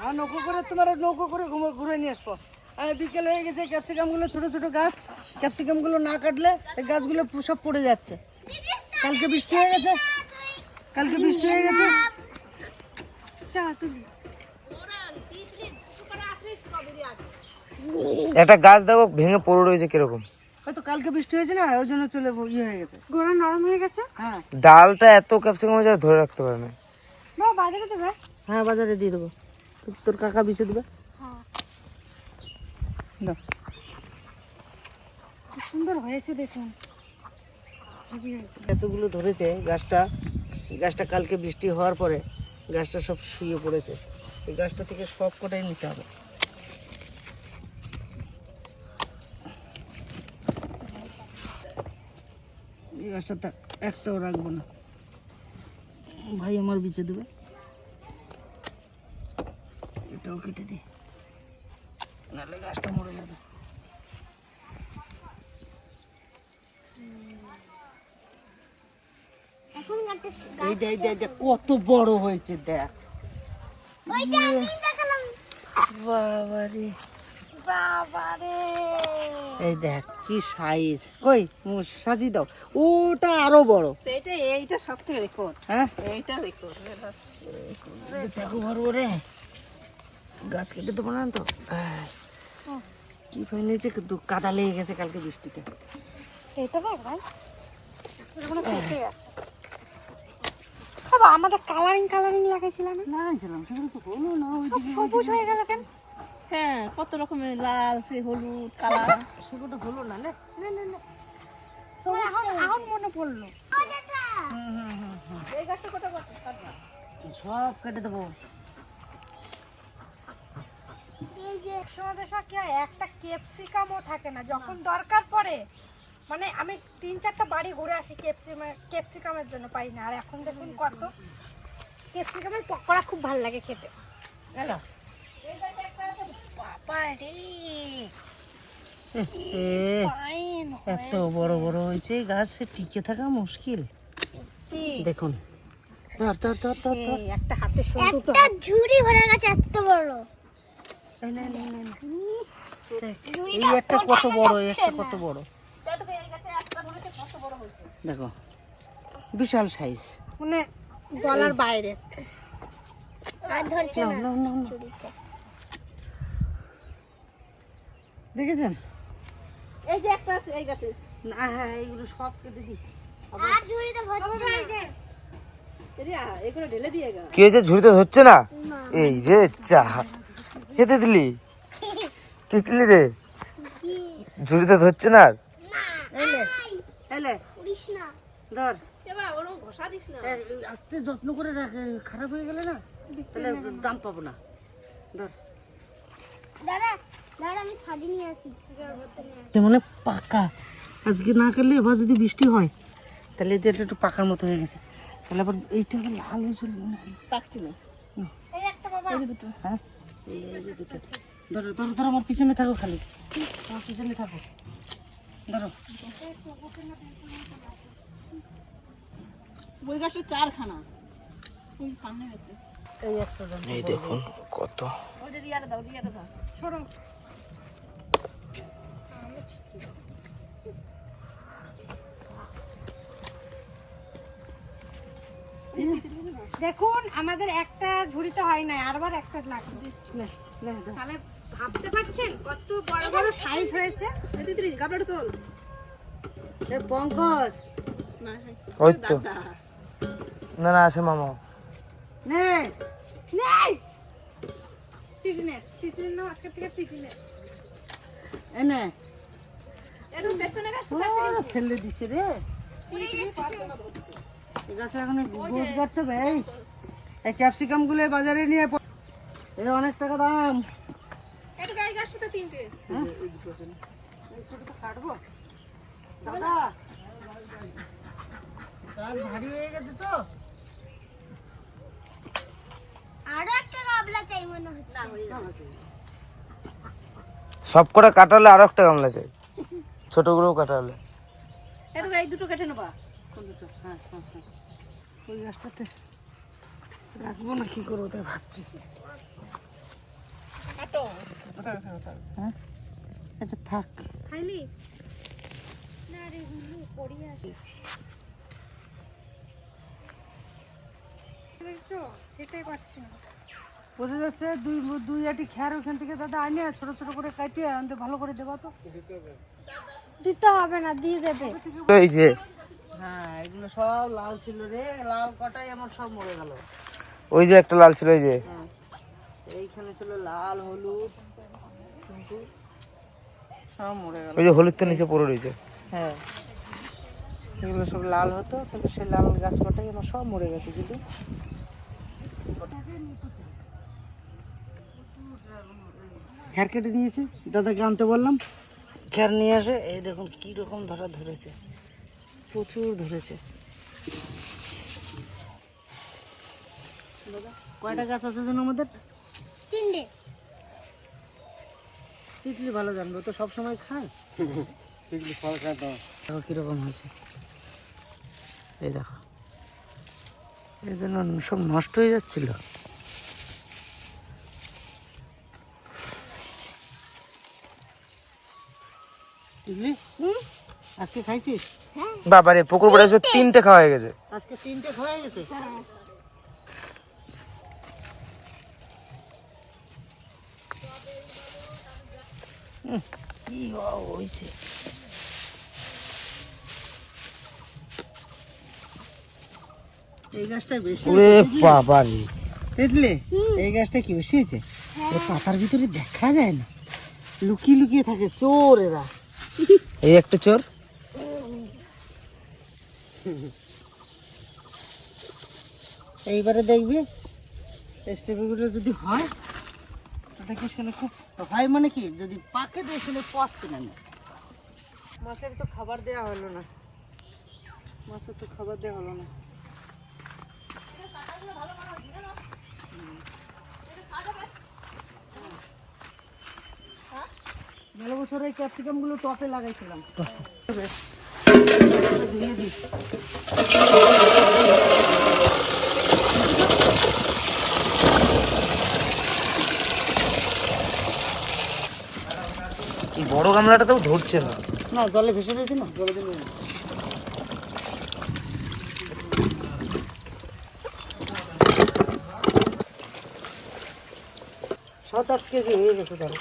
হ্যাঁ নৌকো করে তোমার নৌকো করে ঘুমো ঘুরে নিয়ে আসব। আর বিকেল হয়ে গেছে ক্যাপসিকামগুলো ছোট ছোট গাছ। ক্যাপসিকামগুলো না কাটলে এই গাছগুলো সব পড়ে যাচ্ছে। কালকে বৃষ্টি হয়ে গেছে। কালকে বৃষ্টি হয়ে গেছে। একটা গাছ দেখো ভেঙে পড়ে রয়েছে কীরকম। হয়তো কালকে বৃষ্টি হয়েছে না ওই জন্য চলে ইয়ে হয়ে গেছে। গোড়া নরম হয়ে গেছে? হ্যাঁ। ডালটা এত ক্যাপসিকাম হয়েছে ধরে রাখতে পারে না বাজারে দেবে। হ্যাঁ বাজারে দিয়ে দেবো। তোর কাকা বিছে দেবে। সুন্দর হয়েছে দেখুন। এতগুলো ধরেছে গাছটা। গাছটা কালকে বৃষ্টি হওয়ার পরে গাছটা সব শুয়ে পড়েছে। এই গাছটা থেকে সব কটাই নিতে হবে। এই গাছটা একটাও রাখব না। ভাই আমার বিচে দেবে। এটাও কেটে দিই নাহলে গাছটা মরে যাবে। এই দেখ দেখ দেখ কত বড় হয়েছে দেখ। ওইটা আমি দেখালাম। বাবারে বাবারে এই দেখ কি সাইজ কই সাজিয়ে দাও। ওটা আরও বড়। সেটা এইটা সব থেকে রেকর্ড হ্যাঁ? এইটা রেকর্ড চাকু ভরবো রে। গাছ কেটে দেবো না তো? কি হয়েছে কিন্তু কাদা লেগে গেছে কালকে বৃষ্টিতে। এটা দেখ ভাই বাবা আমাদের কালারিং কালারিং লাগাইছিলাম। না লাগাইছিলাম সেগুলো তো হলো না সব সবুজ হয়ে গেল কেন? হ্যাঁ কত রকমের লাল সে হলুদ কালা। সেগুলো হলো না নে নে নে নে। এখন এখন মনে পড়ল। সব কেটে দেবো। এই যে সময় কি হয় একটা ক্যাপসিকামও থাকে না। যখন দরকার পড়ে মানে আমি তিন চারটা বাড়ি ঘুরে আসি ক্যাপসিকামের ক্যাপসিকামের জন্য পাই না। আর এখন দেখুন কত ক্যাপসিকামের পকোড়া খুব ভালো লাগে খেতে। ফাইন এত বড় বড় হয়েছে গাছ টিকে থাকা মুশকিল। দেখুন। একটা হাতে একটা ঝুড়ি ভরে গেছে এত বড়। এই একটা কত বড় এই একটা কত বড়। দেখো বিশাল সাইজ মানে গলার বাইরে। দেখেছেন? এই যে একটা আছে এই গাছে। না হ্যাঁ এইগুলো সব কেটে দিই। আর ঝুড়িতে ভরছে কি হয়েছে? ঝুড়িতে ধরছে না? এই রে চা খেতে দিলি? তিতলি রে। ঝুড়িতে ধরছে না ধর। আস্তে যত্ন করে রাখ খারাপ হয়ে গেলে না তাহলে দাম পাবো না। ধর। মানে পাকা। আজকে না খেলে এবার যদি বৃষ্টি হয় তাহলে এটা একটু পাকার মতো হয়ে গেছে। তাহলে আবার এইটা লাল হয়েছিল। পাকছি না এই একটা বাবা। দুটো। হ্যাঁ? ধরো ধরো ধরো আমার পিছনে থাকো খালি। আমার পিছনে থাকো। ধরো। বই গাছের চারখানা। ওই সামনে গেছে। এই দেখুন কত। ওই যে রিয়াটা দাও রিয়াটা দাও। ছোড়ো দেখুন আমাদের একটা ঝুড়িতে হয় না আরবার একটা লাগবে নে, নে। তাহলে ভাবতে পারছেন কত বড় বড় সাইজ হয়েছে? দিদি গাবলাটা তোল এ পঙ্কজ না ওই তো। না না আছে মামা। নে নেই! টিটিনেস টিটিনেস না আজকে থেকে টিটিনেস এ নে। এরকম পেছনে গাছ ফেলে দিচ্ছে রে। এই গাছে এখন গোছ কাটতে হবে এই এই বাজারে নিয়ে অনেক টাকা দাম। হ্যাঁ? এই ছোটটা কাটবো। দাদা ভারী হয়ে গেছে তো। আরও একটা গাবলা চাই মনে হচ্ছে। সব কটা কাটালে আর একটা গামলা চাই। ছোটগুলোও কাটালে। গায়ে দুটো কেটে নেবা। কোন দুটো? হ্যাঁ হ্যাঁ হ্যাঁ। ওই গাছটাতে রাখব না কি করব তাই ভাবছি। হ্যাঁ? আচ্ছা থাক। খাইলি না রে হুলু পড়ি আসিস খেতেই পারছি না। বোঝা যাচ্ছে দুই দুই আটি খ্যার ওখান থেকে দাদা আনে ছোট ছোট করে কাটিয়ে আনতে ভালো করে দেবা তো। দিতে হবে না দিয়ে দেবে। এই যে হ্যাঁ এগুলো সব লাল ছিল রে। লাল কটাই আমার সব মরে গেল। ওই যে একটা লাল ছিল ওই যে। হ্যাঁ এইখানে ছিল লাল হলুদ কিন্তু সব মরে গেল। ওই যে হলুদ তো নিচে পড়ে রয়েছে। হ্যাঁ এগুলো সব লাল হতো কিন্তু সেই লাল গাছ কটাই আমার সব মরে গেছে কিন্তু খ্যার কেটে নিয়েছি দাদাকে আনতে বললাম। খ্যার নিয়ে আসে এই দেখুন কি রকম ধরা ধরেছে। প্রচুর ধরেছে। কয়টা গাছ আছে যেন আমাদের? তিনটে। তিতলি ভালো জানব তো সব সময় খায়? তিতলি ফল খায় তো। দেখো কীরকম হয়েছে। এই দেখো। এই জন্য সব নষ্ট হয়ে যাচ্ছিল। তিতলি আজকে খাইছিস? বাবারে পুকুর পড়ে তিনটে। খাওয়া হয়ে গেছে। আজকে তিনটে খাওয়া গেছে? কি হয়েছে? এই গাছটা বেশি ওরে বাবারে। বুঝলে এই গাছটা কি বেশি হয়েছে? পাতার ভিতরে দেখা যায় না। লুকিয়ে লুকিয়ে থাকে চোর এরা। এই একটা চোর। এইবারে দেখবি স্টেপগুলো যদি হয় তো দেখিস কেন খুব হয় মানে কি যদি পাকে দেয় শুনে পচ কিনে নেয় মাছের তো খাবার দেওয়া হলো না। মাছের তো খাবার দেওয়া হলো না। গেল বছর এই ক্যাপসিকামগুলো টপে লাগাইছিলাম। ধুয়ে দিই এই বড় গামলাটাতেও ধরছে না। না জলে ভেসে রয়েছে না? জলে দিলে সাত আট কেজি হয়ে গেছে তাহলে।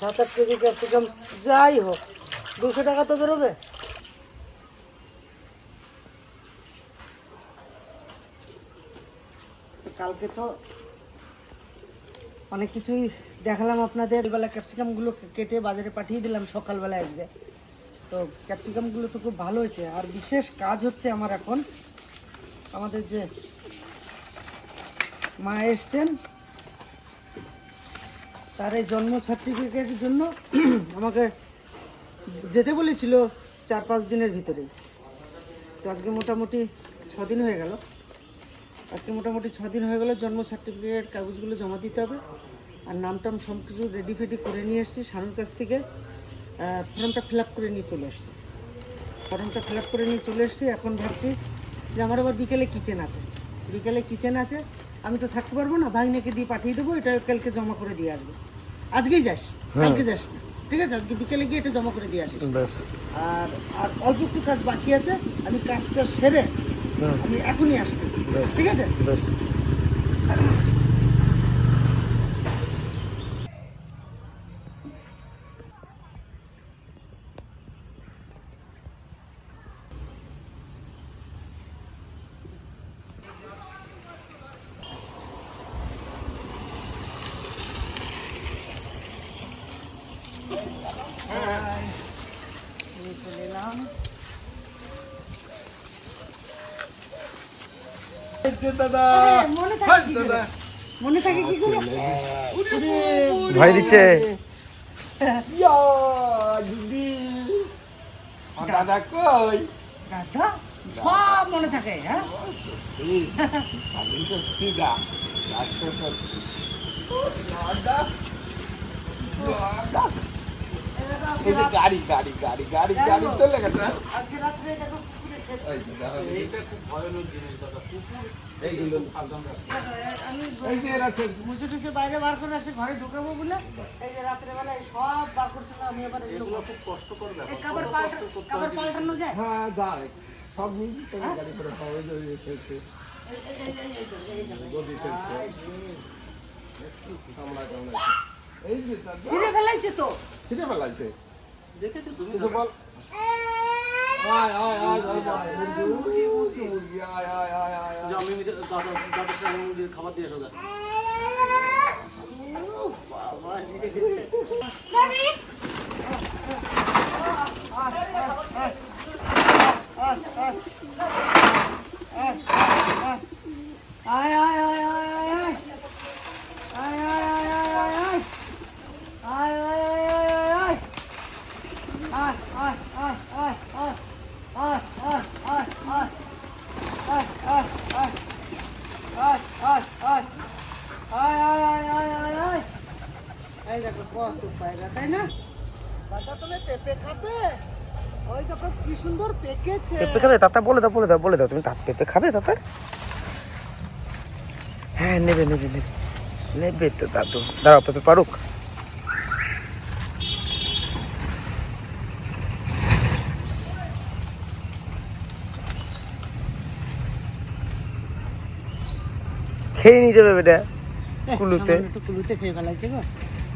সাত আট কেজি ক্যাপসিকাম, যাই হোক, দুশো টাকা তো বেরোবে। কালকে তো অনেক কিছুই দেখালাম আপনাদের। বেলা ক্যাপসিকামগুলো কেটে বাজারে পাঠিয়ে দিলাম সকালবেলা আজকে। তো ক্যাপসিকামগুলো তো খুব ভালো হয়েছে। আর বিশেষ কাজ হচ্ছে আমার এখন, আমাদের যে মা এসছেন তার এই জন্ম সার্টিফিকেটের জন্য আমাকে যেতে বলেছিল চার পাঁচ দিনের ভিতরেই তো আজকে মোটামুটি দিন হয়ে গেল। আজকে মোটামুটি দিন হয়ে গেল জন্ম সার্টিফিকেট কাগজগুলো জমা দিতে হবে। আর নাম টাম সব কিছু রেডি ফেডি করে নিয়ে এসেছি। শানুর কাছ থেকে ফর্মটা ফিল করে নিয়ে চলে এসেছি ফর্মটা ফিল করে নিয়ে চলে এসেছি। এখন ভাবছি যে আমার আবার বিকেলে কিচেন আছে। বিকেলে কিচেন আছে। আমি তো থাকতে পারব না। ভাগ্নেকে দিয়ে পাঠিয়ে দেবো। এটা কালকে জমা করে দিয়ে আসব। আজকেই যাস কালকে যাস না। ঠিক আছে? আজকে বিকেলে গিয়ে এটা জমা করে দিয়ে আসিস। ব্যাস। আর আর অল্প একটু কাজ বাকি আছে আমি কাজটা সেরে আমি এখনই আসতেছি। ঠিক আছে? ব্যাস এই চলে এলাম হ্যাঁ, মনে থাকে কি করে? মনে থাকে কি করে ভয় দিচ্ছে। দাদা কই দাদা সব মনে থাকে হ্যাঁ। দিদা দাদা গাড়ি গাড়ি গাড়ি বাইরে বার করে আছে ঘরে ঢুকাবো বলে এই যে রাত্রে বেলায় সব বার করছিলাম আমি এবার খুব কষ্ট করবে কাপড় পাল্টানো যায় হ্যাঁ সব মিলে গাড়ি করে পাওয়া যায় আমরা এই- যে ছিঁড়ে ফেলাইছে তো ছিঁড়ে ফেলাইছে দেখেছ তুমি কিছু বল আয় আয় আয় আয় মুরগি মুরগি মুরগি আয় আয় আয় আয় আয় আমি দাদা দাদার সাথে মুরগির খাবার দিয়ে এসো আয় আয় আয় আয় খাবে? তাতা বলে দাও বলে দাও বলে দাও। তুমি তাত পেঁপে খাবে তাতা? হ্যাঁ নেবে নেবে নেবে। নেবে তো দাদু। দাঁড়াও পেঁপে পারুক? খেয়ে নিয়ে যাবে বেটা কুলুতে। কুলুতে খেয়ে ফেলাইছে গো।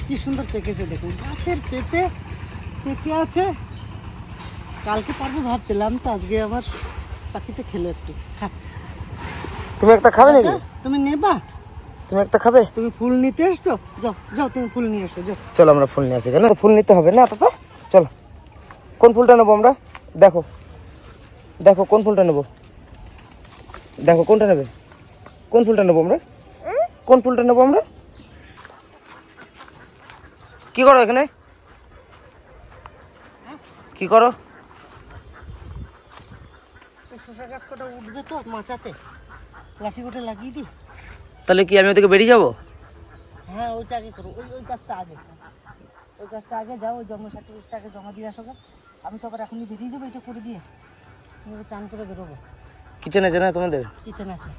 কি সুন্দর পেকেছে দেখুন। গাছের পেঁপে পেকে আছে। কালকে পারব ভাবছিলাম তো আজকে আবার পাখিতে খেলো একটু। খা। তুমি একটা খাবে নাকি? তুমি নেবা? তুমি একটা খাবে? তুমি ফুল নিতে এসছো? যাও যাও তুমি ফুল নিয়ে এসো যাও। চলো আমরা ফুল নিয়ে আসি কেন? ফুল নিতে হবে না পাপা? চলো। কোন ফুলটা নেব আমরা? দেখো। দেখো কোন ফুলটা নেব? দেখো কোনটা নেবে? কোন ফুলটা নেব আমরা? কোন ফুলটা নেব আমরা? কি করো এখানে? কি করো? শশা গাছ কটা উঠবে তো মাচাতে। লাঠি কোটে লাগিয়ে দি তাহলে কি আমি ওদিকে বেরিয়ে যাব? হ্যাঁ ওইটা আগে করো। ওই ওই গাছটা আগে। ওই গাছটা আগে যাও জন্ম সার্টিফিকেটটা আগে জমা দিয়ে আসো আমি তো আবার এখনই বেরিয়ে যাব এটা করে দিয়ে। চান করে বেরোবো। কিচেন আছে না তোমাদের? কিচেন আছে।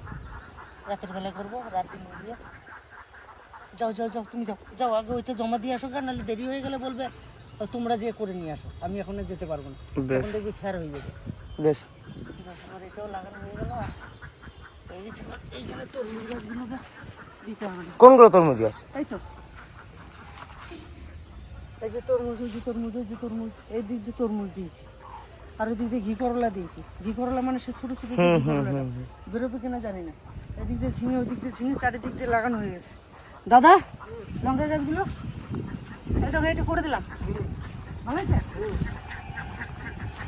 রাতের বেলা করব রাত দিন দিয়ে। যাও যাও যাও তুমি যাও। যাও আগে ওইটা জমা দিয়ে আসো কারণ নাহলে দেরি হয়ে গেলে বলবে "ও, তোমরা যে করে নিয়ে আসো। আমি এখন যেতে পারব না। এখন দেখবি ফের হয়ে যাবে। বেশ। আমার এটাও লাগানো হয়ে গেল এই যে এইখানে তরমুজ গাছগুলোকে দিতে হবে কোনগুলো তরমুজ আছে? তাই তো এই যে তরমুজ ওই যে তরমুজ ওই যে তরমুজ এই দিক দিয়ে তরমুজ দিয়েছি। আর ওই দিক দিয়ে ঘি করলা দিয়েছি। ঘি করলা মানে সে ছোট ছোট বেরোবে কিনা জানি না। এদিক দিয়ে ঝিঙে ওই দিক দিয়ে ঝিঙে চারিদিক দিয়ে লাগানো হয়ে গেছে। দাদা লঙ্কা গাছগুলো? এই তো এটা করে দিলাম। ভালো আছে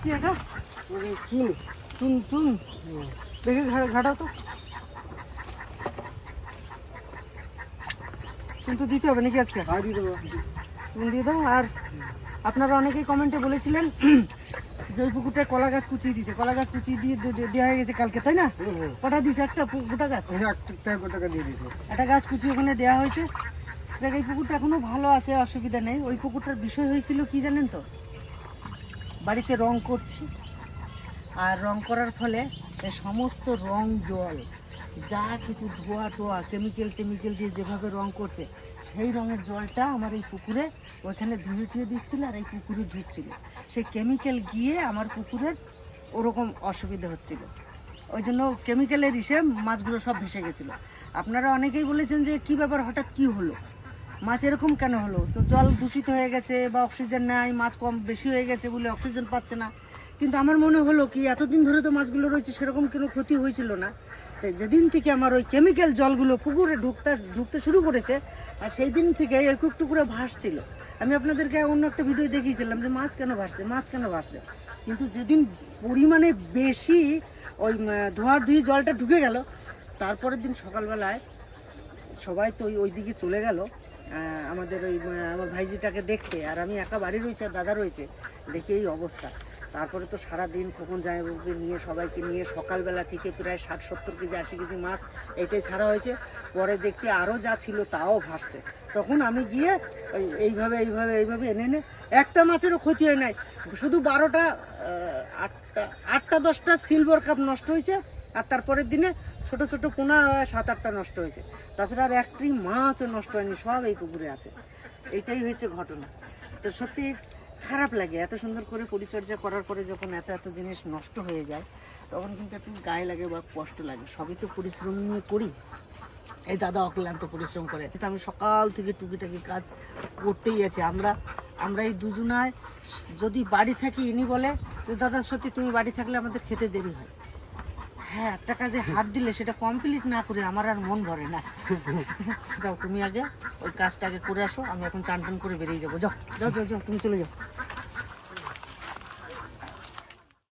কি এটা? চুন। চুন চুন। দেখে ঘা- ঘাটাও তো। চুন তো দিতে হবে নাকি আজকে? চুন দিয়ে দাও। আর আপনারা অনেকেই কমেন্টে বলেছিলেন যে ওই পুকুরটায় কলা গাছ কুচিয়ে দিতে। কলা গাছ কুচিয়ে দিয়ে দেওয়া হয়ে গেছে কালকে তাই না? কটা দিয়েছে? একটা গোটা গাছ? একটা গাছ কুচিয়ে ওখানে দেওয়া হয়েছে। দেখ এই পুকুরটা এখনও ভালো আছে অসুবিধা নেই। ওই পুকুরটার বিষয় হয়েছিল কি জানেন তো? বাড়িতে রং করছি। আর রং করার ফলে সমস্ত রং জল, যা কিছু ধোয়া টোয়া কেমিক্যাল টেমিক্যাল দিয়ে যেভাবে রং করছে, সেই রঙের জলটা আমার এই পুকুরে ওইখানে ধুয়ে দিচ্ছিল আর এই পুকুরে ঢুকছিল সেই কেমিক্যাল গিয়ে আমার পুকুরের ওরকম অসুবিধা হচ্ছিল। ওই জন্য কেমিক্যালের ইসে মাছগুলো সব ভেসে গেছিল। আপনারা অনেকেই বলেছেন যে কি ব্যাপার, হঠাৎ কি হলো? মাছ এরকম কেন হলো? তো জল দূষিত হয়ে গেছে বা অক্সিজেন নাই, মাছ কম বেশি হয়ে গেছে বলে অক্সিজেন পাচ্ছে না। কিন্তু আমার মনে হলো কি, এতদিন ধরে তো মাছগুলো রয়েছে, সেরকম কোনো ক্ষতি হয়েছিল না। তাই যেদিন থেকে আমার ওই কেমিক্যাল জলগুলো পুকুরে ঢুকতে ঢুকতে শুরু করেছে, আর সেই দিন থেকে একটু করে ভাসছিল। আমি আপনাদেরকে অন্য একটা ভিডিও দেখিয়েছিলাম যে মাছ কেন ভাসছে, মাছ কেন ভাসছে। কিন্তু যেদিন পরিমাণে বেশি ওই ধোয়া ধুয়ে জলটা ঢুকে গেল, তারপরের দিন সকালবেলায় সবাই তো ওই দিকে চলে গেল আমাদের ওই আমার ভাইজিটাকে দেখতে। আর আমি একা বাড়ি রয়েছে, আর দাদা রয়েছে। দেখি এই অবস্থা। তারপরে তো সারা দিন খোকন জামাইবাবুকে নিয়ে, সবাইকে নিয়ে সকালবেলা থেকে প্রায় ষাট, সত্তর কেজি, আশি কেজি মাছ এটাই ছাড়া হয়েছে। পরে দেখছি আরও যা ছিল তাও ভাসছে। তখন আমি গিয়ে এইভাবে এইভাবে এইভাবে এনে এনে একটা মাছেরও ক্ষতি হয় নাই। শুধু বারোটা আটটা আটটা, দশটা সিলভার কাপ নষ্ট হয়েছে, আর তারপরের দিনে ছোট ছোট পোনা সাত, আটটা নষ্ট হয়েছে। তাছাড়া আর একটি মাছও নষ্ট হয়নি, সব এই পুকুরে আছে। এইটাই হয়েছে ঘটনা। তো সত্যি খারাপ লাগে, এত সুন্দর করে পরিচর্যা করার পরে যখন এত এত জিনিস নষ্ট হয়ে যায়, তখন কিন্তু একটু গায়ে লাগে বা কষ্ট লাগে। সবই তো পরিশ্রম নিয়ে করি। এই দাদা অক্লান্ত পরিশ্রম করে। কিন্তু আমি সকাল থেকে টুকিটাকি কাজ করতেই আছি। আমরা আমরা এই দুজনায় যদি বাড়ি থাকি, ইনি বলে দাদা, সত্যি তুমি বাড়ি থাকলে আমাদের খেতে দেরি হয়। হ্যাঁ একটা কাজে হাত দিলে সেটা কমপ্লিট না করে আমার আর মন ভরে না। যাও তুমি আগে ওই কাজটা আগে করে আসো, আমি এখন চান টান করে বেরিয়ে যাব। যাও যাও যাও যাও, তুমি চলে যাও।